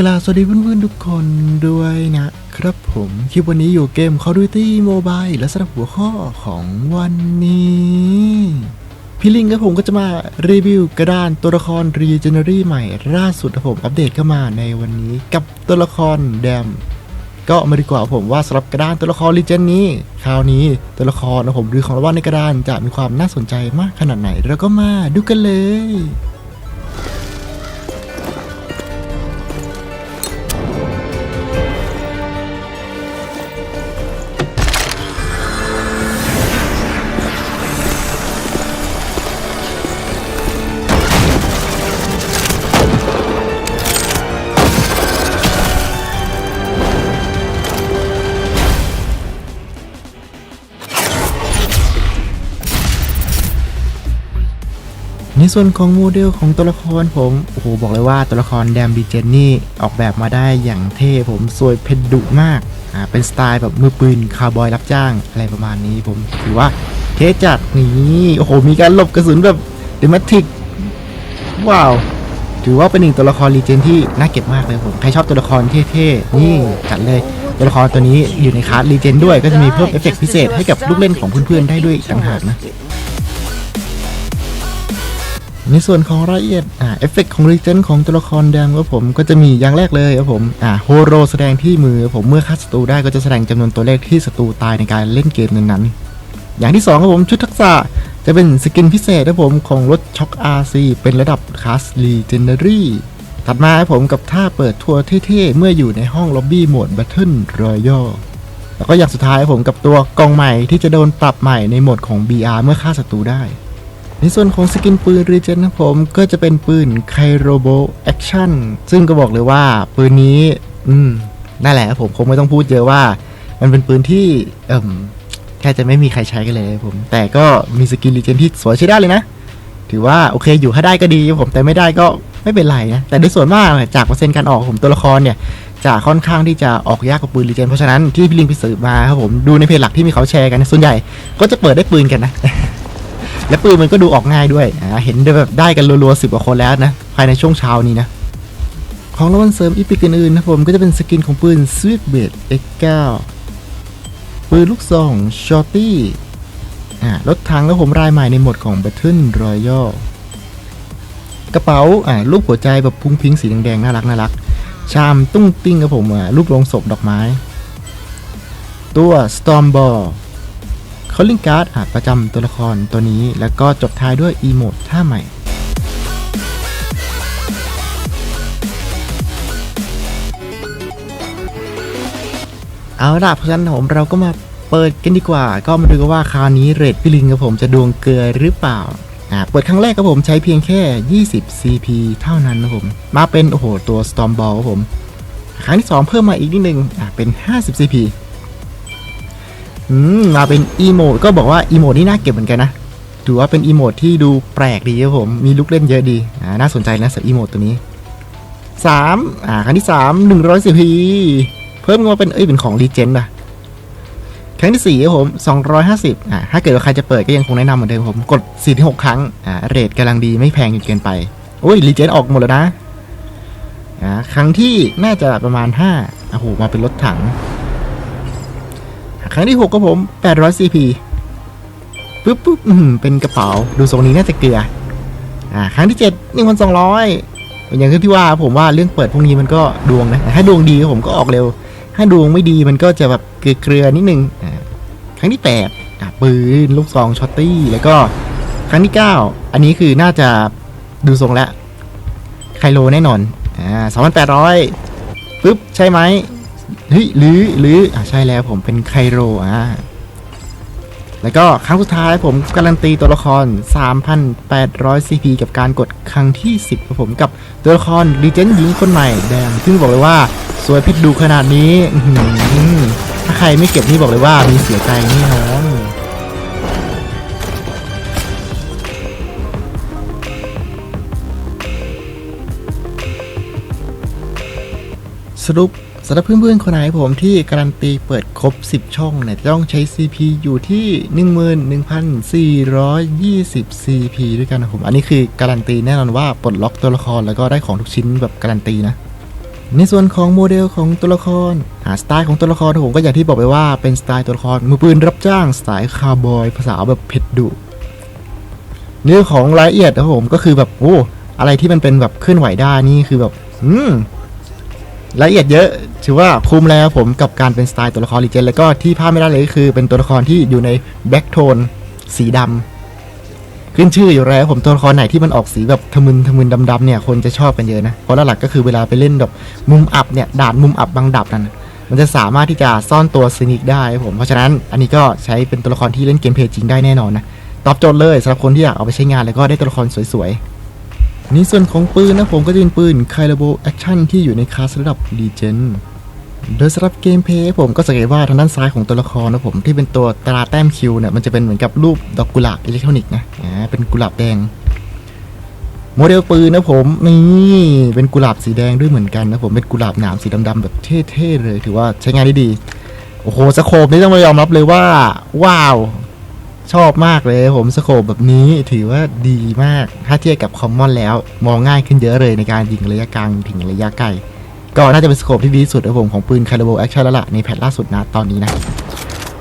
กล่าวสวัสดีเพื่อนๆทุกคนด้วยนะครับผมคลิปวันนี้อยู่เกม Call of Duty Mobile และสำหรับหัวข้อของวันนี้พี่ลิงกับผมก็จะมารีวิวกระดานตัวละคร Regenery ใหม่ล่าสุดครับผมอัปเดตเข้ามาในวันนี้กับตัวละครแดม ก็มาดีกว่าผมว่าสำหรับกระดานตัวละครรีเจนนี้ คราวนี้ตัวละครนะผมหรือของรางวัลในกระดานจะมีความน่าสนใจมากขนาดไหนเราก็มาดูกันเลย ในส่วนของโมเดลของตัวละครผมโอ้โหบอกเลยว่าตัวละครแดมดีเจนนี่ออกแบบมาได้อย่างเท่ผมสวยเผ็ดดุมากอ่าเป็นสไตล์แบบมือปืนคาร์บอยรับจ้างอะไรประมาณนี้ผมถือว่าเท่จัดนี่โอ้โหมีการหลบกระสุนแบบเดม a ทิกว้าว ถือว่าเป็นหนึ่งตัวละครรีเจนที่น่าเก็บมากเลยผมใครชอบตัวละครเท่ๆนี่จัดเลยตัวละครตัวนี้อยู่ในคลาสรีเจนด้วยก็จะมีเพิ่มเอฟเฟกต์พิเศษให้กับลูกเล่นของเพื่อนๆได้ด้วยอีกต่างหากนะ ในส่วนของรายละเอียดอ่าเอฟเฟกของรีเจนของตัวละครแดมครับผมก็จะมีอย่างแรกเลยครับผมอ่าโฮโรแสดงที่มือผมเมื่อฆ่าศัตรูได้ก็จะแสดงจำนวนตัวเลขที่ศัตรูตายในการเล่นเกมนั้นๆอย่างที่สองครับผมชุดทักษะจะเป็นสกินพิเศษครับผมของรถช็อค RC เป็นระดับคลาส Legendary ถัดมาครับผมกับท่าเปิดทัวร์เท่ๆ เมื่ออยู่ในห้องล็อบบี้โหมด Battle Royale แล้วก็อย่างสุดท้ายครับผมกับตัวกองใหม่ที่จะโดนปรับใหม่ในโหมดของ BR เมื่อฆ่าศัตรูได้ ในส่วนของสกินปืนรีเจนนะผมก็จะเป็นปืนไคโรโบแอคชั่นซึ่งก็บอกเลยว่าปืนนี้ อืมนั่นแหละครับผมคงไม่ต้องพูดเยอะว่า มันเป็นปืนที่เอ่มแค่จะไม่มีใครใช้กันเลยครับผม แต่ก็มีสกินรีเจนที่สวยใช้ได้เลยนะ ถือว่าโอเคอยู่ถ้าได้ก็ดีครับผมแต่ไม่ได้ก็ไม่เป็นไรนะ แต่โดยส่วนมากจากเปอร์เซ็นต์การออกผมตัวละครเนี่ยจะค่อนข้างที่จะออกยากกว่าปืนรีเจนเพราะฉะนั้นที่พี่ลิงไปสืบมาครับผมดูในเพจหลักที่มีเขาแชร์กันส่วนใหญ่ ก็จะเปิดได้ปืนกันนะ และปืนมันก็ดูออกง่ายด้วยอ่าเห็นได้แบบได้กันรัวๆสิบกว่าคนแล้วนะ ภายในช่วงเช้านี้นะของรางวัลเสริมอีพิกอื่นๆนะผมก็จะเป็นสกินของปืน Sweet b a d X9 ปืนลูกซอง Shorty อ่ารถถังแล้วผมรายใหม่ในหมดของ Battle Royale กระเป๋าอ่ารูปหัวใจแบบพุ้งพิงสีแดงๆน่ารักน่ารัก ชามตุ้งติ้งครับผมอ่ารูปลงศพดอกไม้ ตัว Stormball อลลิงการ์ดอาจประจำตัวละครตัวนี้ แล้วก็จบท้ายด้วยอีโมดท่าใหม่ เอาล่ะเพราะฉะนั้นผมเราก็มาเปิดกันดีกว่า ก็มาดูกันว่าคราวนี้เรทพี่ลิงกับผมจะดวงเกลือหรือเปล่าอ่าเปิดครั้งแรกครับผมใช้เพียงแค่ 20 CP เท่านั้นนะผม มาเป็นโอ้โหตัว Storm Ball ครับผม ครั้งที่ 2 เพิ่มมาอีกนิดนึงอ่าเป็น 50 CP อืมมาเป็นอีโมดก็บอกว่าอีโมดนี่น่าเก็บเหมือนกันนะถือว่าเป็นอีโมดที่ดูแปลกดีครับผมมีลูกเล่นเยอะดีอ่าน่าสนใจนะสำหรับอีโมดตัวนี้3อ่าครั้งที่3 100 CP เพิ่มมาเป็นเอ้ยเป็นของรีเจนต์ป่ะครั้งที่4ครับผม250อ่าถ้าเกิดว่าใครจะเปิดก็ยังคงแนะนำเหมือนเดิมผมกด4-6ครั้งอ่าเรทกำลังดีไม่แพงจนเกินไปโอ้ยรีเจนต์ออกหมดแล้วนะอ่าครั้งที่น่าจะประมาณ5โอ้โหมาเป็นรถถัง ครั้งที่ 6 ก็ผม 800 CP ปึ๊บปึ๊บเป็นกระเป๋า ดูทรงนี้น่าจะเกลือ อ่า ครั้งที่ 7 1,200อย่างที่ว่าผมว่าเรื่องเปิดพวกนี้มันก็ดวงนะ ถ้าดวงดีผมก็ออกเร็ว ถ้าดวงไม่ดีมันก็จะแบบเกลือๆนิดนึง อ่า ครั้งที่8อ่าปืนลูกซองช็อตตี้ แล้วก็ครั้งที่ 9 อันนี้คือน่าจะดูทรงแล้วไคโลแน่นอน อ่า2,800ปึ๊บ ใช่ไหม เฮ้ยหรือหรืออ่าใช่แล้วผมเป็นไคโรอ่าแล้วก็ครั้งสุดท้ายผมการันตีตัวละคร 3,800 CP กับการกดครั้งที่ 10ครับผมกับตัวละครดีเจนหญิงคนใหม่แดง ซึ่งบอกเลยว่าสวยเพชรดูขนาดนี้ถ้าใครไม่เก็บนี่บอกเลยว่ามีเสียใจแน่นอนสรุป สำหรับเพื่อนๆ คนไหนผมที่การันตีเปิดครบ 10 ช่องเนี่ยต้องใช้ CP อยู่ที่ 11,420 CP ด้วยกันนะผม อันนี้คือการันตีแน่นอนว่าปลดล็อกตัวละครแล้วก็ได้ของทุกชิ้นแบบการันตีนะ ในส่วนของโมเดลของตัวละคร หาสไตล์ของตัวละครผมก็อย่างที่บอกไปว่าเป็นสไตล์ตัวละครมือปืนรับจ้างสไตล์คาร์บอยภาษาแบบเผ็ดดุเรื่องของรายละเอียดนะครับผมก็คือแบบโอ้อะไรที่มันเป็นแบบเคลื่อนไหวได้นี่คือแบบ อืม ละเอียดเยอะ ถือว่าคุ้มแล้วผมกับการเป็นสไตล์ตัวละครลีเจนแล้วก็ที่พลาดไม่ได้เลยก็คือเป็นตัวละครที่อยู่ในแบ็กโทนสีดำขึ้นชื่ออยู่แล้วผมตัวละครไหนที่มันออกสีแบบทะมึนทะมึนดำๆเนี่ยคนจะชอบกันเยอะนะเพราะหลักๆก็คือเวลาไปเล่นแบบมุมอับเนี่ยด่านมุมอับบางดับนั่นมันจะสามารถที่จะซ่อนตัวซินิกได้ผมเพราะฉะนั้นอันนี้ก็ใช้เป็นตัวละครที่เล่นเกมเพลย์จริงได้แน่นอนนะตอบโจทย์เลยสำหรับคนที่อยากเอาไปใช้งานแล้วก็ได้ตัวละครสวยๆ ในส่วนของปืนนะผมก็จะเป็นปืนคายรโบแอคชั่นที่อยู่ในคลาสระดับ l ีเจนโดยสำหรับเกมเพลย์ผมก็สังเกตว่าทางด้านซ้ายของตัวละครนะผมที่เป็นตัวตราแต้มคิวเนี่ยมันจะเป็นเหมือนกับรูปดอกกุหลาบอิเล็กทรอนิกส์นะอ่าเป็นกุหลาบแดง โมเดลปืนนะผมนี่เป็นกุหลาบสีแดงด้วยเหมือนกันนะผมเป็นกุหลาบหนามสีดำๆแบบเท่ๆเลย ถือว่าใช้งานได้ดีโอ้โหสโคปนี่ต้องมายอมรับเลยว่า ว้าว ชอบมากเลยผมสโคปแบบนี้ถือว่าดีมาก ถ้าเทียบกับคอมมอนแล้ว มองง่ายขึ้นเยอะเลยในการยิงระยะกลางถึงระยะไกล ก็น่าจะเป็นสโคปที่ดีที่สุดนะผมของปืนคาร์โบแอคชั่นแล้วล่ะในแพทล่าสุดนะตอนนี้นะ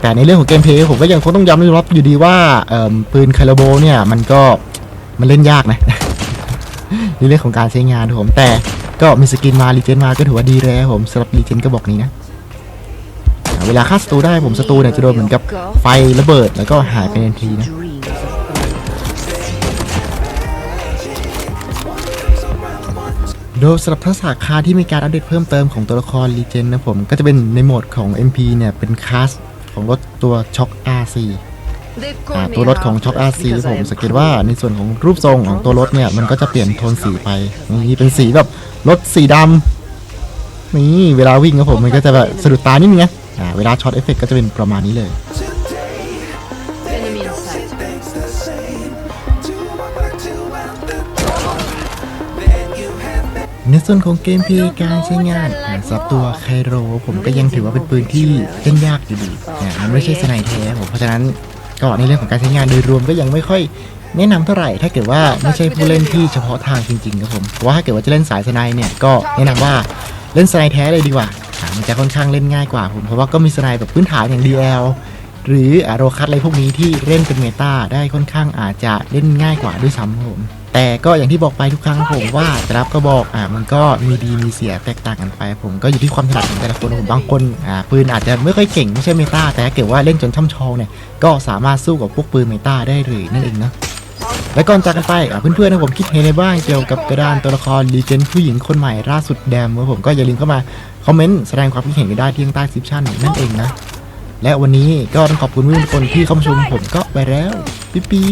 แต่ในเรื่องของเกมเพลย์ผมก็ยังคงต้องย้ำรับอยู่ดีว่าปืนคาร์โบเนี่ยมันก็มันเล่นยากนะในเรื่องของการใช้งานผมแต่ก็มีสกินมารีเจนมาก็ถือว่าดีแล้วผมสำหรับรีเจนก็บอกนี้นะ เวลาฆ่าศัตรูได้ผมศัตรูเนี่ยจะโดนเหมือนกับไฟระเบิดแล้วก็หายไปทันทีนะโดยสำหรับทักษะคาที่มีการอัปเดตเพิ่มเติมของตัวละครรีเจนนะผมก็จะเป็นในโหมดของ MP เนี่ยเป็นคลาสของรถตัวช็อค RC ตัวรถของช็อค RC ที่ผมสังเกตว่าในส่วนของรูปทรงของตัวรถเนี่ยมันก็จะเปลี่ยนโทนสีไปนี่เป็นสีแบบรถสีดำนี่เวลาวิ่งครับผมมันก็จะแบบสะดุดตานิดนึงนะ เวลาช็อตเอฟเฟกก็จะเป็นประมาณนี้เลย Enemy in sight. ในส่วนของเกมเพลย์การใช้งานอ่าสำหรับตัวไคโร ผมก็ยังถือว่าเป็นปืนที่เล่นยากอยู่ดีอ่ามันไม่ใช่สไนแท้ผมเพราะฉะนั้นก็ในเรื่องของการใช้งานโดยรวมก็ยังไม่ค่อยแนะนำเท่าไหร่ ถ้าเกิดว่าไม่ใช่ผู้เล่นที่เฉพาะทางจริงๆครับผมเพราะว่าถ้าเกิดว่าจะเล่นสายสไนเนี่ยก็แนะนำว่าเล่นสไนแท้เลยดีกว่าอ่า มันจะค่อนข้างเล่นง่ายกว่าผมเพราะว่าก็มีสไนแบบพื้นฐานอย่าง DL หรืออโรคัตอะไรพวกนี้ที่เล่นเป็นเมตาได้ค่อนข้างอาจจะเล่นง่ายกว่าด้วยซ้ำครับผมแต่ก็อย่างที่บอกไปทุกครั้งผมว่าแต่รับก็บอกอ่ามันก็มีดีมีเสียแตกต่างกันไป ผมก็อยู่ที่ความถนัดของแต่ละคนผมบางคนอ่าปืนอาจจะไม่ค่อยเก่งไม่ใช่เมตาแต่ถ้าเกิดว่าเล่นจนช่ำชองเนี่ยก็สามารถสู้กับพวกปืนเมตาได้เลยนั่นเองนะ และก่อนจากกันไปเพื่อนๆนะผมคิดเห็นในบ้างเกี่ยวกับกระดานตัวละครลีเจนผู้หญิงคนใหม่ล่าสุดแดมครับผมก็อย่าลืมเข้ามาคอมเมนต์แสดงความคิดเห็นกันได้ที่ใต้คลิปชั่นนั่นเองนะ และวันนี้ก็ต้องขอบคุณทุกคนที่เข้ามาชมผมก็ไปแล้วปิ๊ปี๊